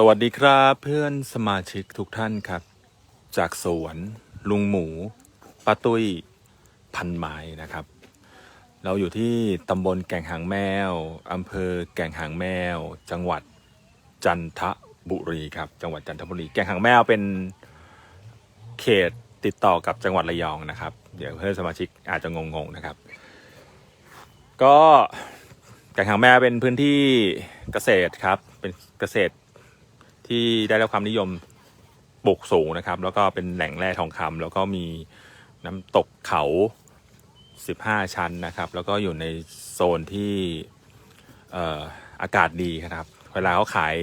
สวัสดีครับเพื่อนสมาชิกทุกท่านครับ จากสวนลุงหมูป้าตุ้ยพันไม้นะครับ เราอยู่ที่ตำบลแก่งหางแมวอำเภอแก่งหางแมว จังหวัดจันทบุรีครับ จังหวัดจันทบุรี แก่งหางแมวเป็นเขตติดต่อกับจังหวัดระยองนะครับ เดี๋ยวเพื่อนสมาชิกอาจจะงงๆนะครับ ก็แก่งหางแมวเป็นพื้นที่เกษตรครับเป็นเกษตร ที่ได้รับความนิยมปลูกสูงนะครับ แล้วก็เป็นแหล่งแร่ทองคำแล้วก็มีน้ำตกเขา 15 ชั้นนะครับ แล้วก็อยู่ในโซนที่เอ่ออากาศดีครับ เวลาเขาขาย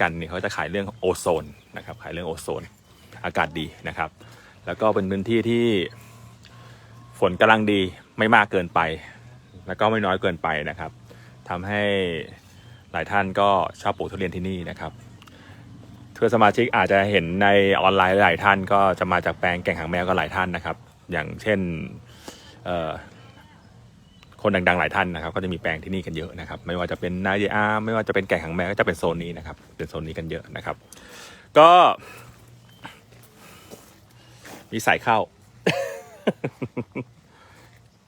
กันเนี่ยเขาจะขายเรื่องโอโซนนะครับ ขายเรื่องโอโซน อากาศดีนะครับ แล้วก็เป็นพื้นที่ที่ฝนกำลังดีไม่มากเกินไป แล้วก็ไม่น้อยเกินไปนะครับทำให้หลายท่านก็ชอบปลูกทุเรียนที่นี่นะครับ เพื่อนสมาชิกอาจจะเห็นในออนไลน์หลายท่าน ก็จะมาจากแปลงแก่งหางแมวก็หลายท่านนะครับ อย่างเช่นคนดังๆหลายท่านนะครับ ก็จะมีแปลงที่นี่กันเยอะนะครับ ไม่ว่าจะเป็นนายอาไม่ว่าจะเป็นแก่งหางแมวก็จะเป็นโซนนี้นะครับ เป็นโซนนี้กันเยอะนะครับ ก็ มีสายเข้า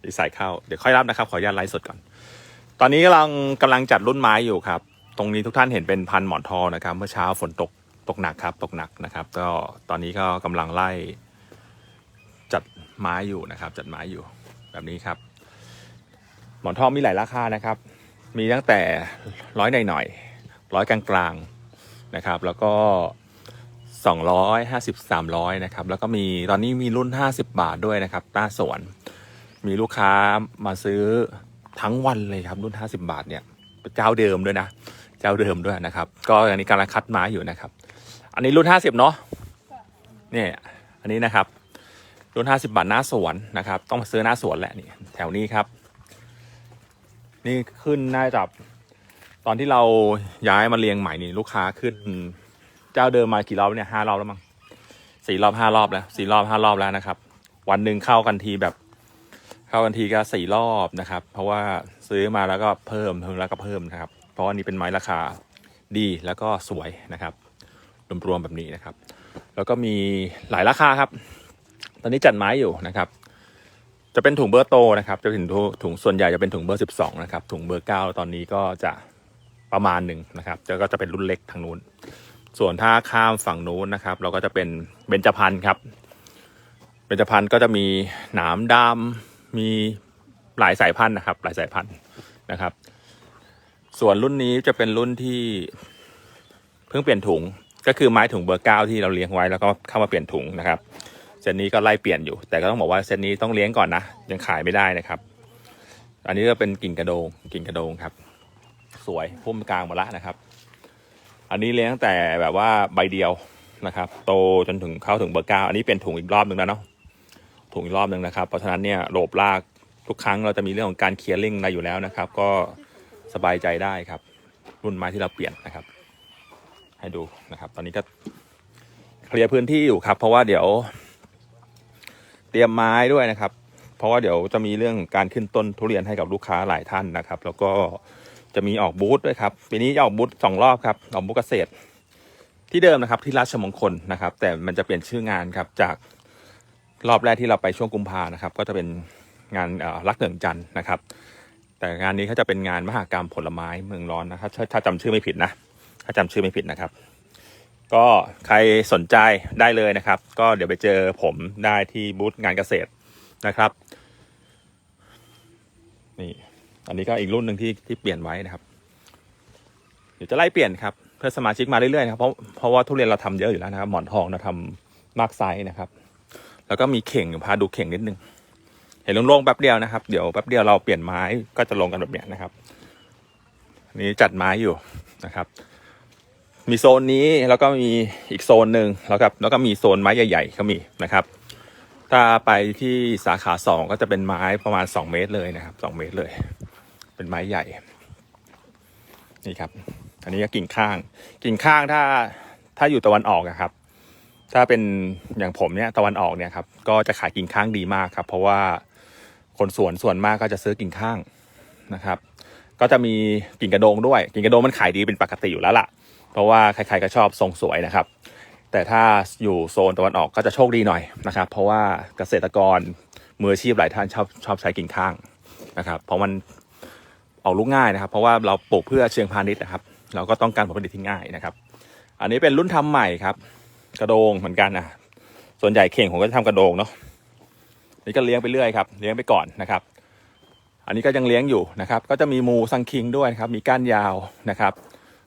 มีสายเข้า เดี๋ยวค่อยรับนะครับ ขออนุญาตไลฟ์สดก่อน ตอนนี้กำลังกำลังจัดรุ่นไม้อยู่ครับ ตรงนี้ทุกท่านเห็นเป็นพันหมอนทองนะครับ เมื่อเช้าฝนตก ตกหนักครับตกหนักนะครับ ก็ตอนนี้ก็กำลังไล่ จัดไม้อยู่นะครับ จัดไม้อยู่แบบนี้ครับ หมอนทองมีหลายราคานะครับ มีตั้งแต่ร้อยหน่อยร้อยกลางๆนะครับ แล้วก็สองร้อยห้าสิบสามร้อยนะครับ แล้วก็มีตอนนี้มีรุ่นห้าสิบบาทด้วยนะครับหน้าสวน มีลูกค้ามาซื้อทั้งวันเลยครับ รุ่นห้าสิบาทเนี่ยเจ้าเดิมด้วยนะ เจ้าเดิมด้วยนะครับ ก็อันนี้กำลังคัดไม้อยู่นะครับ อันนี้รุ่นห้าสิบเนาะเนี่ยอันนี้นะครับ รุ่นห้าสิบบาทหน้าสวนนะครับ ต้องมาซื้อหน้าสวนแหละนี่แถวนี้ครับ นี่ขึ้นน่าจะตอนที่เราย้ายมาเรียงใหม่นี่ลูกค้าขึ้น เจ้าเดิมมากี่รอบเนี่ยห้ารอบแล้วมั้งสี่รอบห้ารอบแล้วสี่รอบห้ารอบแล้วนะครับ วันหนึ่งเข้ากันทีแบบเข้ากันทีก็สี่รอบนะครับ เพราะว่าซื้อมาแล้วก็เพิ่มเพิ่มแล้วก็เพิ่มนะครับ เพราะว่านี่เป็นไม้ราคาดีแล้วก็สวยนะครับ รวมๆแบบนี้นะครับ แล้วก็มีหลายราคาครับ ตอนนี้จัดไม้อยู่นะครับ จะเป็นถุงเบอร์โตนะครับจะเป็นถุงถุงส่วนใหญ่จะเป็นถุงเบอร์สิบสองนะครับ ถุงเบอร์เก้าตอนนี้ก็จะประมาณหนึ่งนะครับแล้วก็จะเป็นรุ่นเล็กทางนู้น ส่วนถ้าข้ามฝั่งนู้นนะครับ เราก็จะเป็นเบญจพรรณครับเบญจพรรณก็จะมีหนามดำมีหลายสายพันธุ์นะครับ หลายสายพันธุ์นะครับ ส่วนรุ่นนี้จะเป็นรุ่นที่เพิ่งเปลี่ยนถุง ก็คือไม้ถุงเบอร์เก้าที่เราเลี้ยงไว้แล้วก็เข้ามาเปลี่ยนถุงนะครับเซตนี้ก็ไล่เปลี่ยนอยู่ แต่ก็ต้องบอกว่าเซตนี้ต้องเลี้ยงก่อนนะยังขายไม่ได้นะครับ อันนี้ก็เป็นกิ่งกระโดงกิ่งกระโดงครับ สวยพุ่มกลางหมดละนะครับ อันนี้เลี้ยงตั้งแต่แบบว่าใบเดียวนะครับ โตจนถึงเข้าถึงเบอร์เก้าอันนี้เป็นถุงอีกรอบหนึ่งแล้วเนาะถุงอีกรอบหนึ่งนะครับ เพราะฉะนั้นเนี่ยโลบลากทุกครั้งเราจะมีเรื่องของการเคลียร์ลิงอะไรอยู่แล้วนะครับ ก็สบายใจได้ครับ รุ่นไม้ที่เราเปลี่ยนนะครับ ให้ดูนะครับ ตอนนี้ก็เคลียร์พื้นที่อยู่ครับ เพราะว่าเดี๋ยว เตรียมไม้ด้วยนะครับ เพราะว่าเดี๋ยวจะมีเรื่องการขึ้นต้นทุเรียนให้กับลูกค้าหลายท่านนะครับ แล้วก็จะมีออกบูธด้วยครับปีนี้จะออกบูธสองรอบครับออกบูธเกษตร ที่เดิมนะครับที่ราชมงคลนะครับ แต่มันจะเปลี่ยนชื่องานครับจากรอบแรกที่เราไปช่วงกุมภานะครับ ก็จะเป็นงานรักเหนืองจันทร์นะครับ แต่งานนี้เขาจะเป็นงานมหกรรมผลไม้เมืองร้อนนะครับถ้าถ้าจำชื่อไม่ผิดนะ ถ้าจำชื่อไม่ผิดนะครับ ก็ใครสนใจได้เลยนะครับ ก็เดี๋ยวไปเจอผมได้ที่บูธงานเกษตรนะครับนี่อันนี้ก็อีกรุ่นหนึ่งที่ที่เปลี่ยนไว้นะครับ เดี๋ยวจะไล่เปลี่ยนครับเพื่อสมาชิกมาเรื่อยๆนะครับเพราะเพราะว่าทุเรียนเราทำเยอะอยู่แล้วนะครับหมอนทองเราทำมากไซส์นะครับ แล้วก็มีเข่งพาดูเข่งนิดนึง เห็นโล่งๆแป๊บเดียวนะครับ เดี๋ยวแป๊บเดียวเราเปลี่ยนไม้ก็จะลงกันแบบเนี้ยนะครับนนี้จัดไม้อยู่นะครับ มีโซนนี้แล้วก็มีอีกโซนหนึ่งแล้วก็แล้วก็มีโซนไม้ใหญ่ๆก็มีนะครับ ถ้าไปที่สาขาสองก็จะเป็นไม้ประมาณสองเมตรเลยนะครับสองเมตรเลย เป็นไม้ใหญ่ นี่ครับ อันนี้ก็กิ่งข้าง กิ่งข้างถ้าถ้าอยู่ตะวันออกอะครับ ถ้าเป็นอย่างผมเนี่ยตะวันออกเนี่ยครับก็จะขายกิ่งข้างดีมากครับ เพราะว่าคนสวนส่วนมากก็จะซื้อกิ่งข้างนะครับ ก็จะมีกิ่งกระโดงด้วย กิ่งกระโดงมันขายดีเป็นปกติอยู่แล้วล่ะ เพราะว่าใครๆก็ชอบทรงสวยนะครับ แต่ถ้าอยู่โซนตะวันออกก็จะโชคดีหน่อยนะครับ เพราะว่าเกษตรกรมืออาชีพหลายท่านชอบชอบใช้กิ่งข้างนะครับ เพราะมันออกลูกง่ายนะครับ เพราะว่าเราปลูกเพื่อเชิงพาณิชย์นะครับ เราก็ต้องการผลผลิตที่ง่ายนะครับ อันนี้เป็นรุ่นทำใหม่ครับ กระโดงเหมือนกันนะส่วนใหญ่เข่งผมก็จะทำกระโดงเนาะนี่ก็เลี้ยงไปเรื่อยครับเลี้ยงไปก่อนนะครับ อันนี้ก็ยังเลี้ยงอยู่นะครับ ก็จะมีมูซังคิงด้วยนะครับ มีก้านยาวนะครับ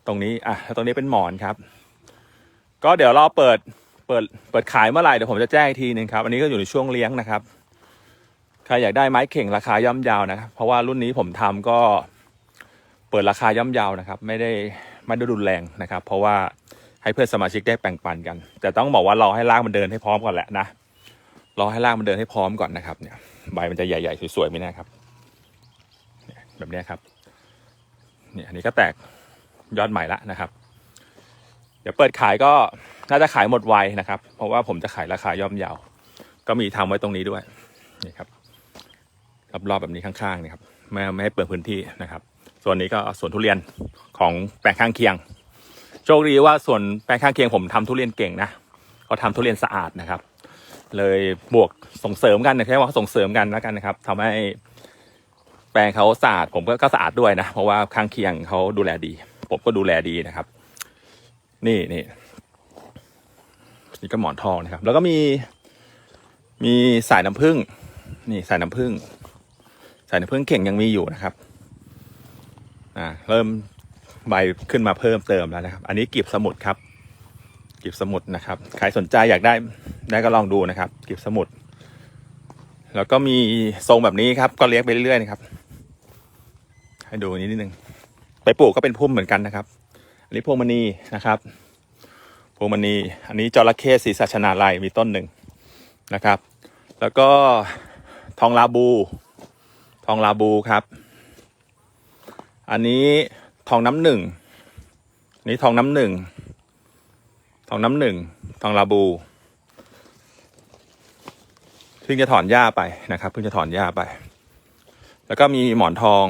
ตรงนี้อะตรงนี้เป็นหมอนครับ ก็เดี๋ยวรอเปิดเปิดเปิดขายเมื่อไหร่เดี๋ยวผมจะแจ้งอีกทีหนึงครับอันนี้ก็อยู่ในช่วงเลี้ยงนะครับใครอยากได้ไม้เข่งราคาย่อมเยาวนะครับเพราะว่ารุ่นนี้ผมทำก็เปิดราคาย่อมเยาวนะครับ ไม่ได้ไม่ได้รุนแรงนะครับ เพราะว่าให้เพื่อนสมาชิกได้แบ่งปันกัน แต่ต้องบอกว่ารอให้รากมันเดินให้พร้อมก่อนแหละนะรอให้รากมันเดินให้พร้อมก่อนนะครับเนี่ยใบมันจะใหญ่ๆสวยๆไม่แน่ครับแบบนี้ครับเนี่ยอันนี้ก็แตก ยอดใหม่ละนะครับ เดี๋ยวเปิดขายก็น่าจะขายหมดไวนะครับ เพราะว่าผมจะขายราคาย่อมเยาว ก็มีทำไว้ตรงนี้ด้วยนี่ครับรอบๆแบบนี้ข้างๆนี่ครับไม่ไม่ให้เปลืองพื้นที่นะครับ ส่วนนี้ก็สวนทุเรียนของแปลงข้างเคียง โชคดีว่าส่วนแปลงข้างเคียงผมทำทุเรียนเก่งนะเขาทำทุเรียนสะอาดนะครับ เลยบวกส่งเสริมกันนะแค่ว่าส่งเสริมกันแล้วกันนะครับทำให้ แปลงเขาสะอาดผมก็ก็สะอาดด้วยนะ เพราะว่าข้างเคียงเขาดูแลดี ผมก็ดูแลดีนะครับ นี่นี่นี่ก็หมอนทองนะครับ แล้วก็มี มีสายน้ำผึ้งนี่สายน้ำผึ้งสายน้ำผึ้งเข่งยังมีอยู่นะครับอ่าเริ่มใบขึ้นมาเพิ่มเติมแล้วนะครับ อันนี้กีบสมุดครับกีบสมุดนะครับ ใครสนใจอยากได้ได้ก็ลองดูนะครับกีบสมุด แล้วก็มีทรงแบบนี้ครับ ก็เลี้ยงไปเรื่อยๆนะครับ ให้ดูนี้นิดนึงไปปลูกก็เป็นพุ่มเหมือนกันนะครับ อันนี้พวงมณีนะครับ พวงมณีอันนี้จระเข้ศรีสัชนาลัยมีต้นหนึ่งนะครับ แล้วก็ทองลาบู ทองลาบูครับ อันนี้ทองน้ำหนึ่งนนี้ทองน้ำหนึ่งทองน้ำหนึ่งทองลาบูเพิ่งจะถอนหญ้าไปนะครับเพิ่งจะถอนหญ้าไป แล้วก็มีหมอนทอง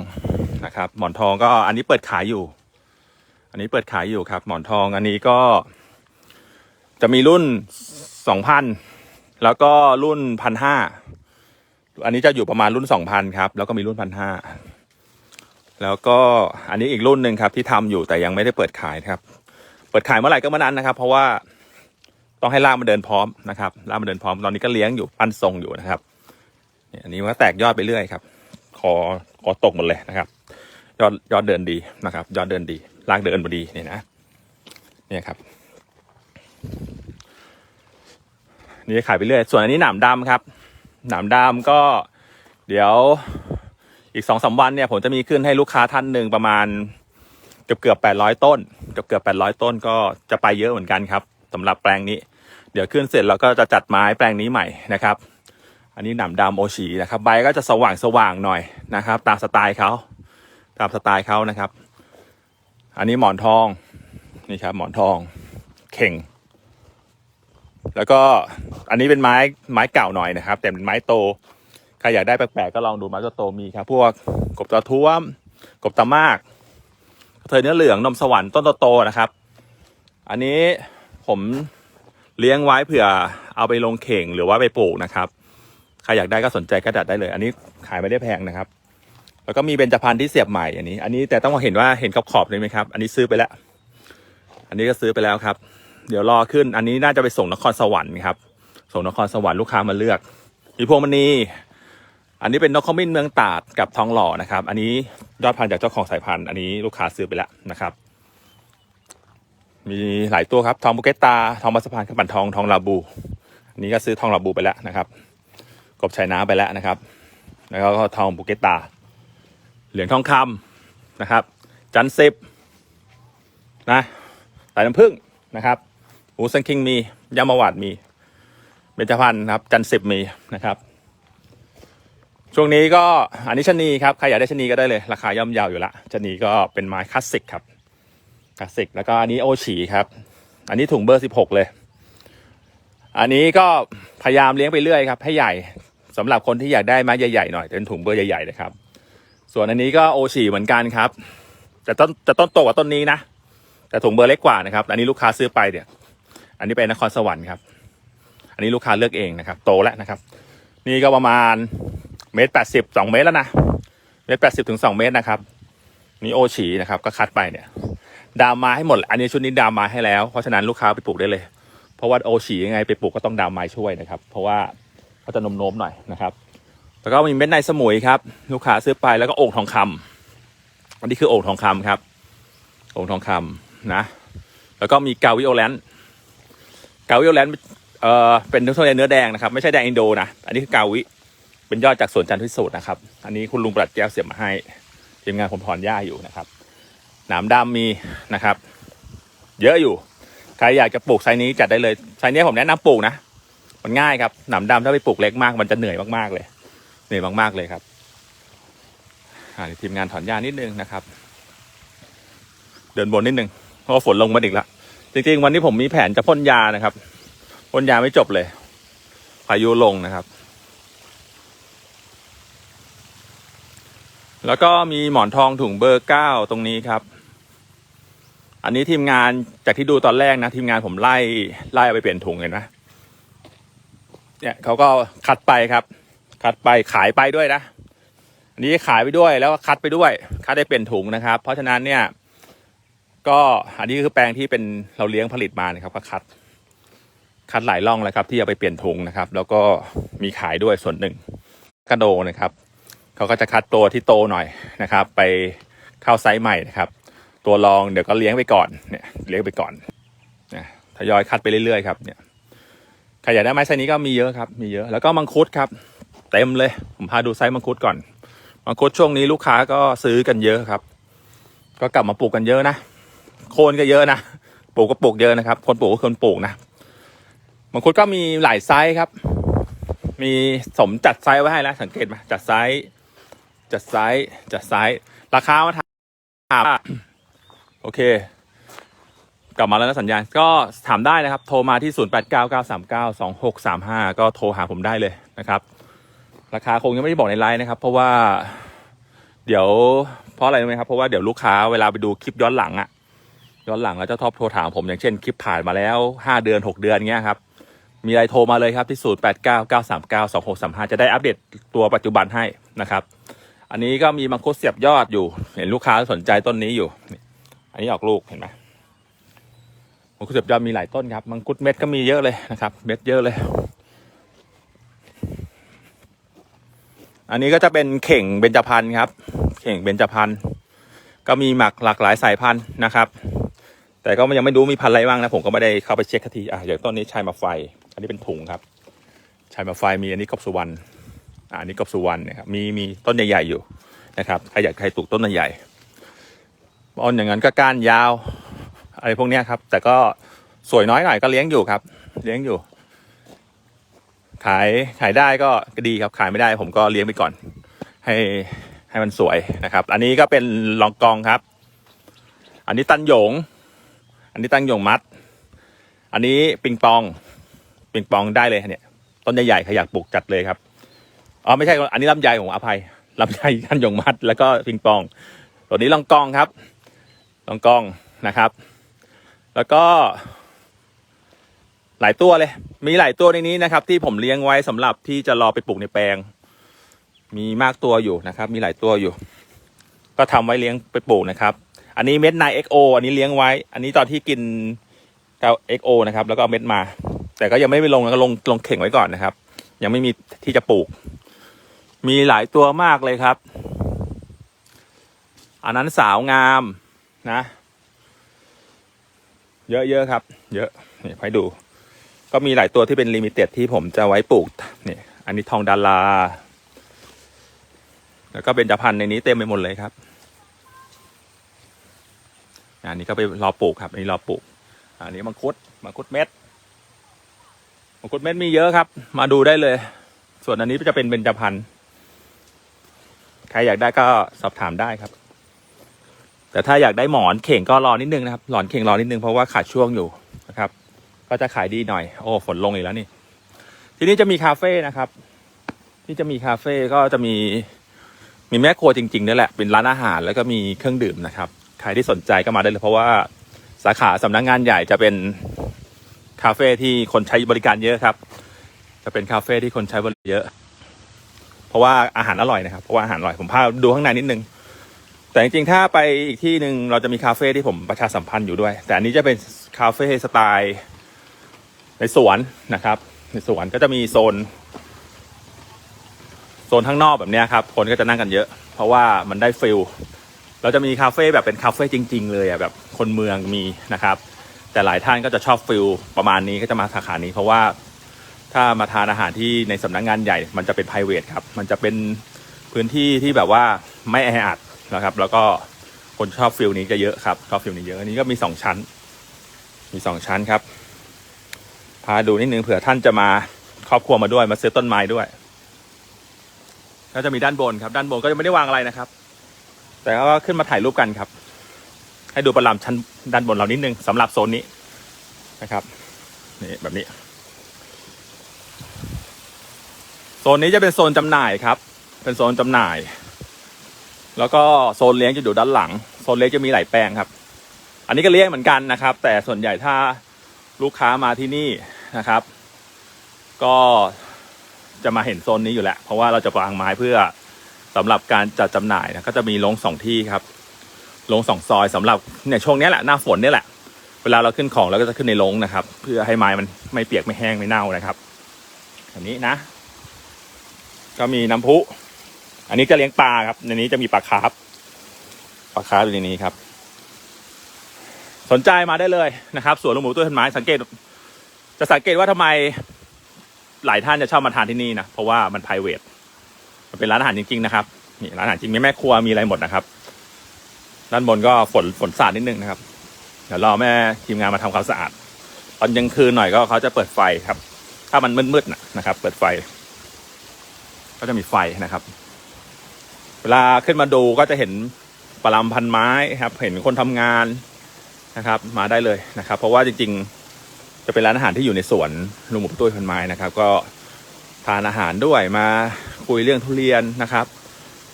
นะครับ หมอนทองก็อันนี้เปิดขายอยู่ อันนี้เปิดขายอยู่ครับ หมอนทองอันนี้ก็ จะมีรุ่นสองพันแล้วก็รุ่นพันห้าอันนี้จะอยู่ประมาณรุ่นสองพันครับ แล้วก็มีรุ่นพันห้าแล้วก็อันนี้อีกรุ่นหนึ่งครับ ที่ทำอยู่แต่ยังไม่ได้เปิดขายครับ เปิดขายเมื่อไหร่ก็เมื่อนั้นนะครับ เพราะว่าต้องให้ล่ามันเดินพร้อมนะครับล่ามันเดินพร้อมตอนนี้ก็เลี้ยงอยู่ปั้นทรงอยู่นะครับเนี่ยอันนี้มันก็แตกยอดไปเรื่อยครับ คอคอตกหมดเลยนะครับ ยอดยอดเดินดีนะครับ ยอดเดินดีรากเดินพอดีเนี่ยนะเนี่ยครับ นี่ขายไปเรื่อยส่วนอันนี้หนามดำครับหนามดำก็เดี๋ยวอีกสองสาวันเนี่ยผมจะมีขึ้นให้ลูกค้าท่านหนึ่งประมาณเกือบเกือบแปดร้อยต้นเกือบเกือบแปดร้อยต้นก็จะไปเยอะเหมือนกันครับสำหรับแปลงนี้ เดี๋ยวขึ้นเสร็จเราก็จะจัดไม้แปลงนี้ใหม่นะครับ อันนี้หนามดำโอชีนะครับ ใบก็จะสว่างสว่างหน่อยนะครับ ตามสไตล์เขา ตามสไตล์เขานะครับ อันนี้หมอนทองนี่ครับ หมอนทอง เข่ง แล้วก็อันนี้เป็นไม้ไม้เก่าหน่อยนะครับ แต่เป็นไม้โตใครอยากได้แปลกๆก็ลองดูไม้โตมีครับ พวกกบตาท้วม กบตามากเทยเนื้อเหลืองนมสวรรค์ต้นโตๆนะครับ อันนี้ผมเลี้ยงไว้เผื่อเอาไปลงเข่งหรือว่าไปปลูกนะครับ ใครอยากได้ก็สนใจก็จัดได้เลย อันนี้ขายไม่ได้แพงนะครับ แล้วก็มีเบญจพรรณที่เสียบใหม่อันนี้ อันนี้แต่ต้องเห็นว่าเห็นขอบขอบเลยไหมครับ อันนี้ซื้อไปแล้ว อันนี้ก็ซื้อไปแล้วครับ เดี๋ยวรอขึ้น อันนี้น่าจะไปส่งนครสวรรค์ครับ ส่งนครสวรรค์ลูกค้ามาเลือก มีพวงมณี อันนี้เป็นนกขมิ้นเมืองตาดกับทองหล่อนะครับ อันนี้ยอดพันธุ์จากเจ้าของสายพันธุ์ อันนี้ลูกค้าซื้อไปแล้วนะครับ มีหลายตัวครับ ทองบุเกตตา ทองมัสพานขับปันทอง ทองลาบู อันนี้ก็ซื้อทองลาบูไปแล้วนะครับ กบชายน้ำไปแล้วนะครับ แล้วก็ทองบุเกตตา เหรียญทองคำนะครับ จันสิบนะสายน้ำผึ้งนะครับหูสังคิงมียามาวัดมีเบญจพรรณครับ จันสิบมีนะครับ ช่วงนี้ก็อันนี้ชนีครับใครอยากได้ชนีก็ได้เลย ราคาย่อมเยาวอยู่ละชนีก็เป็นไม้คลาสสิกครับคลาสสิกแล้วก็อันนี้โอฉีครับ อันนี้ถุงเบอร์สิบหกเลย อันนี้ก็พยายามเลี้ยงไปเรื่อยครับให้ใหญ่สำหรับคนที่อยากได้ไม้ใหญ่ๆหน่อยเป็นถุงเบอร์ใหญ่ๆนะครับ ส่วนอันนี้ก็โอฉีเหมือนกันครับ แต่ต้นแต่ต้นโตกว่าต้นนี้นะ แต่ถุงเบอร์เล็กกว่านะครับ อันนี้ลูกค้าซื้อไปเนี่ย อันนี้เป็นนครสวรรค์ครับ อันนี้ลูกค้าเลือกเองนะครับ โตแล้วนะครับ นี่ก็ประมาณเมตรแปดสิบสองเมตรแล้วนะ เมตรแปดสิบถึงสองเมตรนะครับ นี่โอฉีนะครับ ก็คัดไปเนี่ย ดามมาให้หมด อันนี้ชุดนี้ดามมาให้แล้ว เพราะฉะนั้นลูกค้าไปปลูกได้เลย เพราะว่าโอฉียังไงไปปลูกก็ต้องดามไม้ช่วยนะครับ เพราะว่าเขาจะโน้มหน่อยนะครับ แล้วก็มีเม็ดในสมุยครับ ลูกค้าซื้อไปแล้วก็โอ่งทองคำอันนี้คือโอ่งทองคำครับโอ่งทองคำนะ แล้วก็มีกาวิโอแลนด์กาวิโอแลนด์เอ่อเป็นทุเรียนเนื้อแดงนะครับไม่ใช่แดงอินโดนะอันนี้คือกาวิเป็นยอดจากสวนจันทร์พิสูจน์นะครับ อันนี้คุณลุงปรัดแก้วเสียบมาให้ทีมงานผมถอนหญ้าอยู่นะครับหนามดำมีนะครับ เยอะอยู่ ใครอยากจะปลูกไซนี้จัดได้เลยไซนี้ผมแนะนำปลูกนะมันง่ายครับหนามดำถ้าไปปลูกเล็กมากมันจะเหนื่อยมากๆเลย เหนื่อยมากๆเลยครับทีมงานถอนหญ้านิดนึงนะครับ เดินบนนิดนึงเพราะฝนลงมาอีกแล้วจริงๆ วันนี้ผมมีแผนจะพ่นยานะครับพ่นยาไม่จบเลยพายุลงนะครับ แล้วก็มีหมอนทองถุงเบอร์เก้าตรงนี้ครับ อันนี้ทีมงานจากที่ดูตอนแรกนะ ทีมงานผมไล่ไล่เอาไปเปลี่ยนถุงเห็นไหมเนี่ยเขาก็คัดไปครับ คัดไปขายไปด้วยนะอันนี้ขายไปด้วยแล้วคัดไปด้วย คัดได้เปลี่ยนถุงนะครับ เพราะฉะนั้นเนี่ย ก็อันนี้คือแปลงที่เป็นเราเลี้ยงผลิตมานะครับก็คัด คัดหลายร่องแล้วครับ ที่เอาไปเปลี่ยนถุงนะครับ แล้วก็มีขายด้วยส่วนหนึ่งกระโดนะครับเขาก็จะคัดตัวที่โตหน่อยนะครับ ไปเข้าไซส์ใหม่นะครับ ตัวรองเดี๋ยวก็เลี้ยงไปก่อนเนี่ยเลี้ยงไปก่อนนะทยอยคัดไปเรื่อยๆครับเนี่ยใครอยากได้ไม้ไซส์นี้ก็มีเยอะครับ มีเยอะ แล้วก็มังคุดครับ เต็มเลย ผมพาดูไซส์มังคุดก่อน มังคุดช่วงนี้ลูกค้าก็ซื้อกันเยอะครับ ก็กลับมาปลูกกันเยอะนะ โคนก็เยอะนะ ปลูกก็ปลูกเยอะนะครับ คนปลูกก็คนปลูกนะ มังคุดก็มีหลายไซส์ครับ มีสมจัดไซส์ไว้ให้แล้ว สังเกตไหมจัดไซส์จัดไซส์จัดไซส์ราคามาถามโอเค กลับมาแล้วนะสัญญาณ ก็ถามได้นะครับ โทรมาที่ 0 8 9 9 3 9 2 6 3 5 ก็โทรหาผมได้เลยนะครับ ราคาคงยังไม่ได้บอกในไลน์นะครับ เพราะว่าเดี๋ยวเพราะอะไรรู้ไหมครับเพราะว่าเดี๋ยวลูกค้าเวลาไปดูคลิปย้อนหลังอะย้อนหลังแล้วเจะทอบโทรถามผมอย่างเช่นคลิปผ่านมาแล้ว5เดือน6เดือนเงี้ยครับมีอะไรโทรมาเลยครับที่0 8 9 9 3 9 2 6 3 5จะได้อัปเดตตัวปัจจุบันให้นะครับอันนี้ก็มีมังคุดเสียบยอดอยู่ เห็นลูกค้าสนใจต้นนี้อยู่ อันนี้ออกลูกเห็นไหมมังคุดเสียบยอดมีหลายต้นครับ มังคุดเม็ดก็มีเยอะเลยนะครับ เม็ดเยอะเลย อันนี้ก็จะเป็นเข่งเบญจพรรณครับ เข่งเบญจพรรณก็มีหมักหลากหลายสายพันธุ์นะครับ แต่ก็ยังไม่รู้มีพันธุ์อะไรบ้างนะผมก็ไม่ได้เข้าไปเช็คทีอะอย่างต้นนี้ชายมาไฟ อันนี้เป็นถุงครับชายมาไฟมีอันนี้กบสุวรรณอ่าอันนี้กบสุวรรณนะครับมีมีต้นใหญ่ๆอยู่นะครับใครอยากใครปลูกต้นใหญ่ๆต้นอย่างนั้นก็ก้านยาวอะไรพวกนี้ครับ แต่ก็สวยน้อยหน่อยก็เลี้ยงอยู่ครับ เลี้ยงอยู่ ขายขายได้ก็ก็ดีครับขายไม่ได้ผมก็เลี้ยงไปก่อน ให้ให้มันสวยนะครับ อันนี้ก็เป็นลองกองครับ อันนี้ตันหยง อันนี้ตั้งหยงมัด อันนี้ปิงปอง ปิงปองได้เลยเนี่ยต้นใหญ่ๆใครอยากปลูกจัดเลยครับอ๋อไม่ใช่อันนี้ลำไยของอภัยลำไยตั้งหยงมัด แล้วก็ปิงปองตัวนี้ลองกองครับ ลองกองนะครับ แล้วก็ หลายตัวเลย มีหลายตัวในนี้นะครับ ที่ผมเลี้ยงไว้สำหรับที่จะรอไปปลูกในแปลง มีมากตัวอยู่นะครับ มีหลายตัวอยู่ ก็ทำไว้เลี้ยงไปปลูกนะครับ อันนี้เม็ดนายเอ็กโออันนี้เลี้ยงไว้ อันนี้ตอนที่กินเอ็กโอนะครับ แล้วก็เอาเม็ดมา แต่ก็ยังไม่ไปลงก็ลงลงเข่งไว้ก่อนนะครับ ยังไม่มีที่จะปลูก มีหลายตัวมากเลยครับ อันนั้นสาวงามนะ เยอะๆครับ เยอะนี่ให้ดู ก็มีหลายตัวที่เป็นลิมิเต็ดที่ผมจะไว้ปลูกนี่อันนี้ทองดาราแล้วก็เป็นจพันในนี้เต็มไปหมดเลยครับอันนี้ก็ไปรอปลูกครับอันนี้รอปลูก อันนี้มังคุดมังคุดเม็ดมังคุดเม็ดมีเยอะครับ มาดูได้เลย ส่วนอันนี้จะเป็นเบญจพรรณใครอยากได้ก็สอบถามได้ครับ แต่ถ้าอยากได้หมอนเข่งก็รอนิดนึงนะครับ หลอนเข่งรอนิดนึงเพราะว่าขาดช่วงอยู่นะครับ ก็จะขายดีหน่อย โอ้ฝนลงอีกแล้วนี่ ทีนี้จะมีคาเฟ่นะครับ ที่จะมีคาเฟ่ก็จะมีมีแม่ครัวจริงๆนี่แหละ เป็นร้านอาหารแล้วก็มีเครื่องดื่มนะครับ ใครที่สนใจก็มาได้เลย เพราะว่าสาขาสำนักงานใหญ่จะเป็นคาเฟ่ที่คนใช้บริการเยอะครับ จะเป็นคาเฟ่ที่คนใช้บริการเยอะ เพราะว่าอาหารอร่อยนะครับ เพราะว่าอาหารอร่อยผมพาดูข้างในนิดนึง แต่จริงๆ ถ้าไปอีกที่หนึ่งเราจะมีคาเฟ่ที่ผมประชาสัมพันธ์อยู่ด้วย แต่อันนี้จะเป็นคาเฟ่สไตล์ ในสวนนะครับ ในสวนก็จะมีโซน โซนข้างนอกแบบเนี้ยครับ คนก็จะนั่งกันเยอะ เพราะว่ามันได้ฟิลเราจะมีคาเฟ่แบบเป็นคาเฟ่จริง ๆ เลยอะแบบคนเมืองมีนะครับ แต่หลายท่านก็จะชอบฟิลประมาณนี้ก็จะมาสาขานี้เพราะว่าถ้ามาทานอาหารที่ในสำนักงานใหญ่ มันจะเป็น p r i v a t ครับ มันจะเป็นพื้นที่ที่แบบว่าไม่แออัดนะครับ แล้วก็คนชอบฟิลนี้จะเยอะครับ ชอบฟิลนี้เยอะ อันนี้ก็มีสองชั้น มีสองชั้นครับ พาดูนิดนึงเผื่อท่านจะมาครอบครัวมาด้วยมาซื้อต้นไม้ด้วย ก็จะมีด้านบนครับ ด้านบนก็จะไม่ได้วางอะไรนะครับ แต่ก็ขึ้นมาถ่ายรูปกันครับ ให้ดูประลำชั้นด้านบนเรานิดนึงสำหรับโซนนี้นะครับนี่แบบนี้โซนนี้จะเป็นโซนจำหน่ายครับ เป็นโซนจำหน่าย แล้วก็โซนเลี้ยงจะอยู่ด้านหลัง โซนเลี้ยงจะมีหลายแปลงครับ อันนี้ก็เลี้ยงเหมือนกันนะครับ แต่ส่วนใหญ่ถ้า ลูกค้ามาที่นี่นะครับ ก็จะมาเห็นโซนนี้อยู่แล้วเพราะว่าเราจะวางไม้เพื่อสำหรับการจัดจำหน่ายนะก็จะมีลงสองที่ครับลงสองซอยสำหรับเนี่ยช่วงนี้แหละหน้าฝนนี่แหละ เวลาเราขึ้นของเราก็จะขึ้นในลงนะครับ เพื่อให้ไม้มันไม่เปียกไม่แห้งไม่เน่านะครับอันนี้นะ ก็มีน้ำพุ อันนี้จะเลี้ยงปลาครับในนี้จะมีปลาคาร์ฟปลาคาร์ฟอยู่ในนี้ครับ สนใจมาได้เลยนะครับสวนลุงหมูตู้ต้นไม้สังเกต จะสังเกตว่าทำไมหลายท่านจะชอบมาทานที่นี่นะเพราะว่ามัน p r i v a t มันเป็นร้านอาหารจริงๆนะครับนี่ร้านอาหารจริงมีแม่ครัวมีอะไรหมดนะครับ ด้านบนก็ฝนฝนสาดนิดนึงนะครับ เดี๋ยวรอแม่ทีมงานมาทำความสะอาดตอนยังคืนหน่อยก็เขาจะเปิดไฟครับ ถ้ามันมืดๆนะนะครับ เปิดไฟ ก็จะมีไฟนะครับ เวลาขึ้นมาดูก็จะเห็นปลำพันไม้ครับ เห็นคนทำงาน นะครับ มาได้เลยนะครับ เพราะว่าจริงๆจะเป็นร้านอาหารที่อยู่ในสวนลุงหมูตุ้ยพันไม้นะครับ ก็ทานอาหารด้วยมาคุยเรื่องทุเรียนนะครับ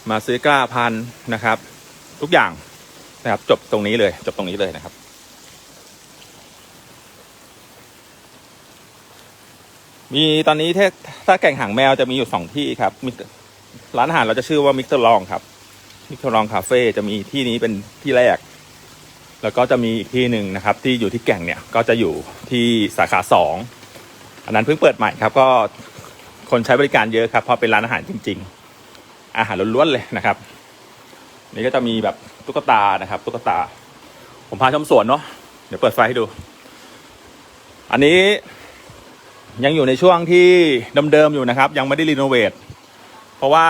มาซื้อกล้าพันธุ์นะครับ ทุกอย่างนะครับ จบตรงนี้เลยจบตรงนี้เลยนะครับมีตอนนี้ถ้าถ้าแก่งหางแมวจะมีอยู่สองที่ครับร้านอาหารเราจะชื่อว่ามิสเตอร์ลองครับมิสเตอร์ลองคาเฟ่จะมีที่นี้เป็นที่แรก แล้วก็จะมีอีกที่หนึ่งนะครับ ที่อยู่ที่แก่งเนี่ยก็จะอยู่ที่สาขาสองอันนั้นเพิ่งเปิดใหม่ครับ ก็คนใช้บริการเยอะครับเพราะเป็นร้านอาหารจริง ๆ อาหารล้วนๆเลยนะครับ นี่ก็จะมีแบบตุ๊กตานะครับ ตุ๊กตา ผมพาชมสวนเนาะเดี๋ยวเปิดไฟให้ดู อันนี้ยังอยู่ในช่วงที่เดิมๆอยู่นะครับ ยังไม่ได้รีโนเวทเพราะว่า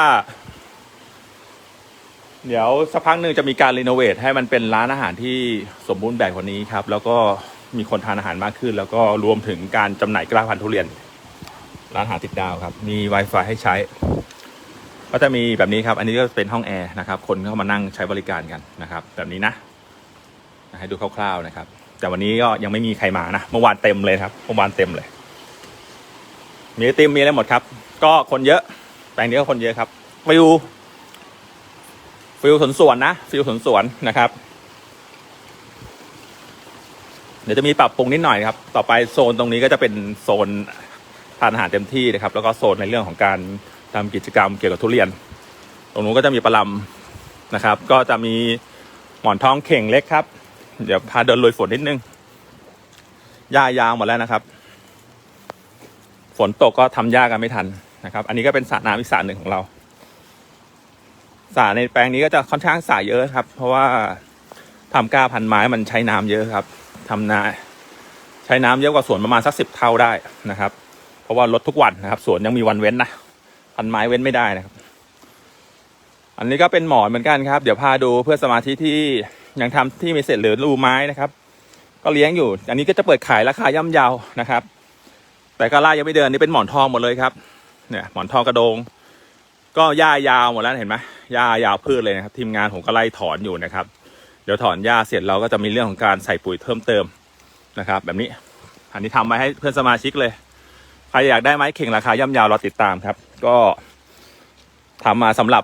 เดี๋ยวสักพักหนึ่งจะมีการรีโนเวทให้มันเป็นร้านอาหารที่สมบูรณ์แบบกว่านี้ครับ แล้วก็มีคนทานอาหารมากขึ้น แล้วก็รวมถึงการจำหน่ายกล้าพันธุ์ทุเรียน ร้านอาหารติดดาวครับ มี Wi-Fi ให้ใช้ ก็จะมีแบบนี้ครับ อันนี้ก็เป็นห้องแอร์นะครับ คนเข้ามานั่งใช้บริการกันนะครับ แบบนี้นะ ให้ดูคร่าวๆนะครับ แต่วันนี้ก็ยังไม่มีใครมานะ เมื่อวานเต็มเลยครับ เมื่อวานเต็มเลย มีไอติมมีอะไรหมดครับ ก็คนเยอะ แปลงนี้ก็คนเยอะครับฟิว ฟิวสวนสวนนะ ฟิวสวนสวนนะครับ เดี๋ยวจะมีปรับปรุงนิดหน่อยครับ ต่อไปโซนตรงนี้ก็จะเป็นโซนทานอาหารเต็มที่นะครับ แล้วก็โซนในเรื่องของการทำกิจกรรมเกี่ยวกับทุเรียน ตรงนู้นก็จะมีปลาลำนะครับ ก็จะมีหมอนทองเข่งเล็กครับ เดี๋ยวพาเดินลุยฝนนิดนึงหญ้ายาวหมดแล้วนะครับ ฝนตกก็ทำหญ้ากันไม่ทันนะครับ อันนี้ก็เป็นสระน้ำอีกสระหนึ่งของเรา สระในแปลงนี้ก็จะค่อนข้างสระเยอะครับ เพราะว่าทำกล้าพันไม้มันใช้น้ำเยอะครับทำนาใช้น้ำเยอะกว่าสวนประมาณสักสิบเท่าได้นะครับ เพราะว่าลดทุกวันนะครับสวนยังมีวันเว้นนะพันไม้เว้นไม่ได้นะครับ อันนี้ก็เป็นหมอนเหมือนกันครับ เดี๋ยวพาดูเพื่อสมาธิที่ยังทำที่ไม่เสร็จหรือรูไม้นะครับ ก็เลี้ยงอยู่ อันนี้ก็จะเปิดขายราคาย่ำเยาวนะครับ แต่ก็ล่ายังไม่เดินนี่เป็นหมอนทองหมดเลยครับ เนี่ยหมอนทองกระโดง ก็หญ้ายาวหมดแล้วเห็นไหม หญ้ายาวพืชเลยนะครับ ทีมงานผมก็ไล่ถอนอยู่นะครับ เดี๋ยวถอนหญ้าเสร็จเราก็จะมีเรื่องของการใส่ปุ๋ยเพิ่มเติมนะครับ แบบนี้อันนี้ทำไว้ให้เพื่อนสมาชิกเลยใครอยากได้ไม้เข่งราคาย่ำยาวเราติดตามครับ ก็ทำมาสำหรับ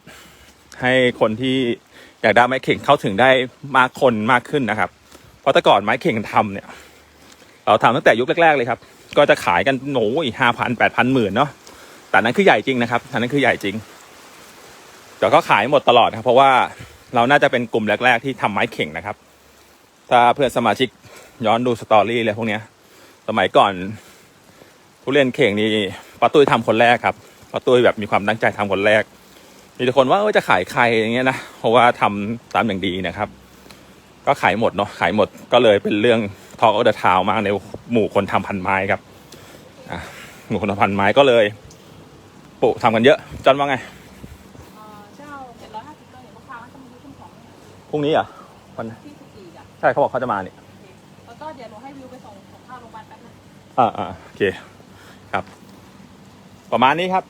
ให้คนที่อยากได้ไม้เข่งเข้าถึงได้มากคนมากขึ้นนะครับ เพราะแต่ก่อนไม้เข่งทำเนี่ย เราทำตั้งแต่ยุคแรก ๆ เลยครับ ก็จะขายกันโหนอีห้าพันแปดพันหมื่นเนาะแต่นั้นคือใหญ่จริงนะครับอันนั้นคือใหญ่จริง แต่ก็ขายหมดตลอดครับ เพราะว่าเราน่าจะเป็นกลุ่มแรก ๆ ที่ทำไม้เข่งนะครับ ถ้าเพื่อนสมาชิกย้อนดูสตอรี่เลยพวกเนี้ย สมัยก่อนผู้เล่นเข่งนี่ป้าตุ้ยทำคนแรกครับป้าตุ้ยแบบมีความตั้งใจทำคนแรก มีแต่คนว่าเออจะขายใครอย่างเงี้ยนะเพราะว่าทำตามอย่างดีนะครับ ก็ขายหมดเนาะขายหมดก็เลยเป็นเรื่องทอกเดอะทาวมากในหมู่คนทำพันไม้ครับหมู่คนทำพันไม้ก็เลยปลูกทำกันเยอะจอนว่าไง พรุ่งนี้เหรอะวันที่สิบสี่อะใช่เขาบอกเขาจะมาเนี่ยโอเคแล้วก็เดี๋ยวหนูให้วิวไปส่งส่งข้าวโรงพยาบาลแป๊บนึงอ่าอ่าโอเคครับ ประมาณนี้ครับ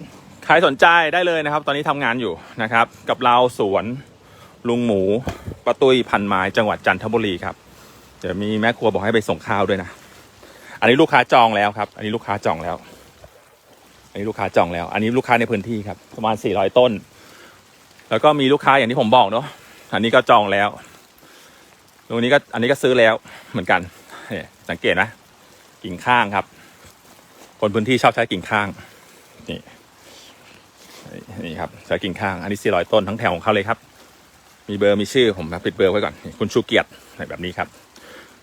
ใครสนใจได้เลยนะครับ ตอนนี้ทำงานอยู่นะครับ กับเราสวนลุงหมูป้าตุ้ยพันไม้จังหวัดจันทบุรีครับ เดี๋ยวมีแม่ครัวบอกให้ไปส่งข้าวด้วยนะ อันนี้ลูกค้าจองแล้วครับ อันนี้ลูกค้าจองแล้ว อันนี้ลูกค้าจองแล้ว อันนี้ลูกค้าในพื้นที่ครับ ประมาณ400ต้น แล้วก็มีลูกค้าอย่างที่ผมบอกเนาะ อันนี้ก็จองแล้วตรงนี้ก็อันนี้ก็ซื้อแล้วเหมือนกันเนี่ยสังเกตนะกิ่งข้างครับ คนพื้นที่ชอบใช้กิ่งข้างนี่นี่ครับใช้กิ่งข้าง อันนี้400ต้นทั้งแถวของเขาเลยครับ มีเบอร์มีชื่อผมปิดเบอร์ไว้ก่อน คุณชูเกียรติแบบนี้ครับ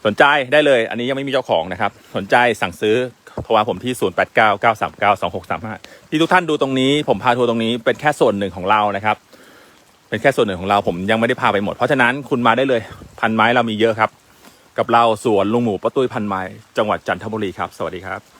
สนใจได้เลย อันนี้ยังไม่มีเจ้าของนะครับ สนใจสั่งซื้อโทรมาผมที่ 0 8 9 9 3 9 2 6 3 5 ที่ทุกท่านดูตรงนี้ผมพาทัวร์ตรงนี้เป็นแค่ส่วนหนึ่งของเรานะครับ เป็นแค่ส่วนหนึ่งของเราผมยังไม่ได้พาไปหมด เพราะฉะนั้นคุณมาได้เลยพันไม้เรามีเยอะครับ กับเราสวนลุงหมูป้าตุ้ยพันไม้จังหวัดจันทบุรีครับ สวัสดีครับ